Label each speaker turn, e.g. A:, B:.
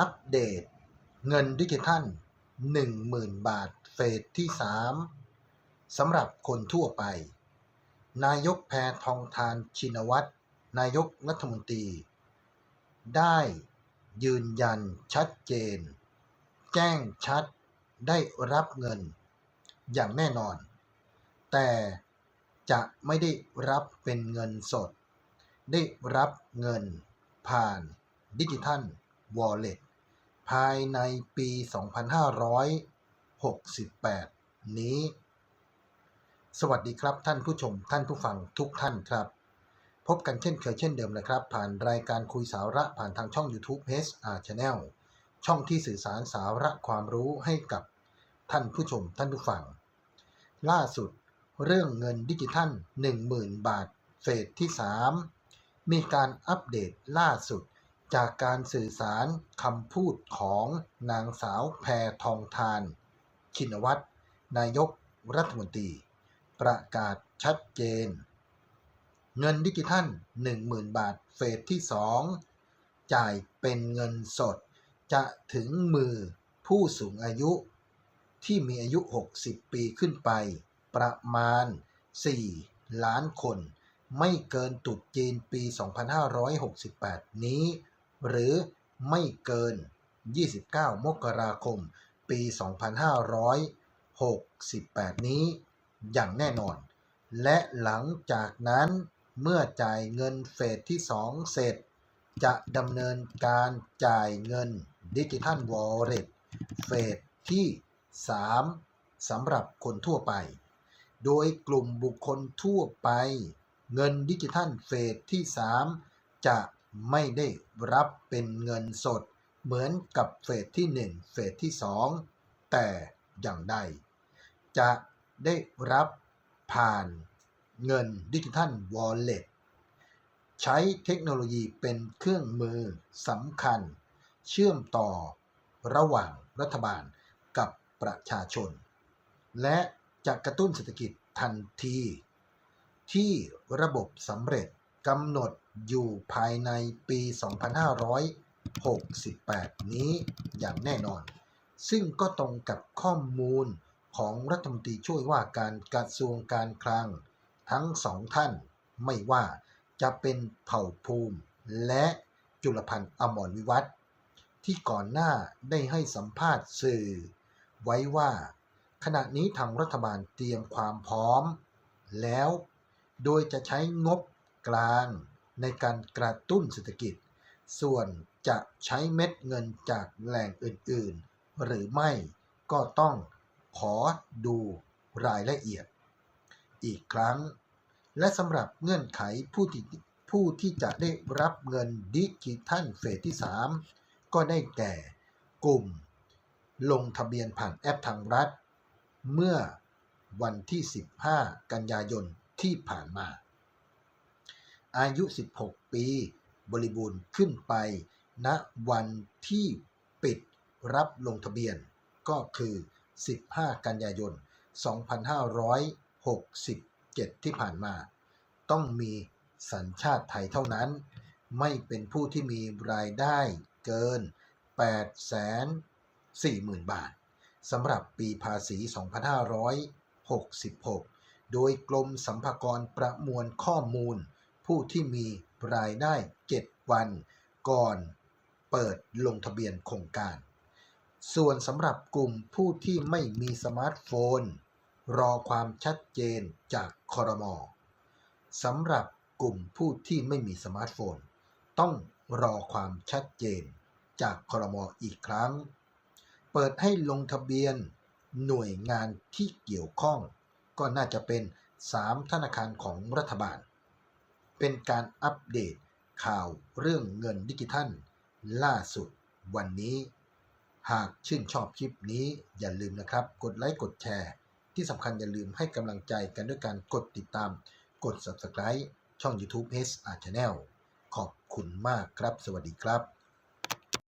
A: อัปเดต เงินดิจิทัล 10,000 บาทเฟสที่ 3สำหรับคนทั่วไป นายกแพทองทานชินวัตรนายกรัฐมนตรี ได้ยืนยันชัดเจน แจ้งชัดได้รับเงิน อย่างแน่นอน แต่จะไม่ได้รับเป็นเงินสด ได้รับเงินผ่านดิจิทัลวอลเล็ต ภายในปี 2568 นี้ สวัสดีครับท่านผู้ชมท่านผู้ฟังทุกท่านครับ พบกันเช่นเคยเช่นเดิมนะครับ ผ่านรายการคุยสาระผ่านทางช่อง YouTube HR Channel ช่องที่สื่อสารสาระความรู้ให้กับท่านผู้ชมท่านผู้ฟัง ล่าสุดเรื่องเงินดิจิทัล 10,000 บาทเฟสที่ 3 มีการอัปเดตล่าสุด จากการสื่อสารคำพูดของนางสาวแพทองทาน ชินวัตรนายกรัฐมนตรี ประกาศชัดเจน เงินดิจิทัล 10,000 บาทเฟสที่ 2 จ่ายเป็นเงินสด จะถึงมือผู้สูงอายุที่มีอายุ 60 ปีขึ้นไป ประมาณ 4 ล้านคน ไม่เกินตรุษจีนปี 2568 นี้ หรือไม่เกิน 29 มกราคม ปี 2568 นี้อย่างแน่นอน และหลังจากนั้นเมื่อจ่ายเงินเฟสที่ 2 เสร็จ จะดำเนินการจ่ายเงินดิจิทัลวอลเล็ตเฟสที่ 3สำหรับคนทั่วไป โดยกลุ่มบุคคลทั่วไป เงินดิจิทัลเฟสที่ 3 จะ ไม่ได้รับเป็นเงินสด เหมือนกับเฟสที่ 1 เฟสที่ 2 แต่อย่างใด จะได้รับผ่านเงินดิจิทัลวอลเล็ตใช้เทคโนโลยีเป็นเครื่องมือสำคัญ เชื่อมต่อระหว่างรัฐบาลกับประชาชน และจะกระตุ้นเศรษฐกิจทันที ที่ระบบสำเร็จกำหนดอยู่ภายในปี 2568 นี้อย่างแน่นอน ซึ่งก็ตรงกับข้อมูลของรัฐมนตรีช่วยว่าการกระทรวงการคลัง ทั้งสองท่านไม่ว่าจะเป็นเผ่าภูมิและจุลพันธ์อมรวิวัฒน์ที่ก่อนหน้าได้ให้สัมภาษณ์สื่อ ไว้ว่า ขณะนี้ทางรัฐบาลเตรียมความพร้อม แล้วโดยจะใช้งบกลาง ในการกระตุ้นเศรษฐกิจ ส่วนจะใช้เม็ดเงินจากแหล่งอื่น ๆ หรือไม่ก็ต้องขอดูรายละเอียด อีกครั้ง และสำหรับเงื่อนไขผู้ที่ผู้ที่จะได้รับเงินดิจิทัลเฟสที่ 3 ก็ได้แก่กลุ่ม ลงทะเบียนผ่านแอปทางรัฐ เมื่อวันที่ 15 กันยายนที่ผ่านมา อายุ 16 ปี บริบูรณ์ขึ้นไปณวันที่ปิดรับลงทะเบียนก็คือ 15 กันยายน 2567 ที่ผ่านมา ต้องมีสัญชาติไทยเท่านั้น ไม่เป็นผู้ที่มีรายได้เกิน 840,000 บาทสำหรับปีภาษี 2566 โดยกรมสัมภากรประมวลข้อมูล ผู้ที่มีรายได้ 7 วัน ก่อนเปิดลงทะเบียนโครงการ ส่วนสำหรับกลุ่มผู้ที่ไม่มีสมาร์ทโฟน รอความชัดเจนจากคอรมอสำหรับกลุ่มผู้ที่ไม่มีสมาร์ทโฟน ต้องรอความชัดเจนจากคอรมออีกครั้ง เปิดให้ลงทะเบียนหน่วยงานที่เกี่ยวข้อง ก็น่าจะเป็น 3 ธนาคารของรัฐบาล เป็นการอัปเดตข่าวเรื่องเงินดิจิทัล ล่าสุดวันนี้ หากชื่นชอบคลิปนี้อย่าลืมนะครับ กดไลค์กดแชร์ ที่สำคัญอย่าลืมให้กำลังใจกันด้วยการกดติดตาม กด subscribe ช่อง YouTube HR Channel ขอบคุณมากครับ สวัสดีครับ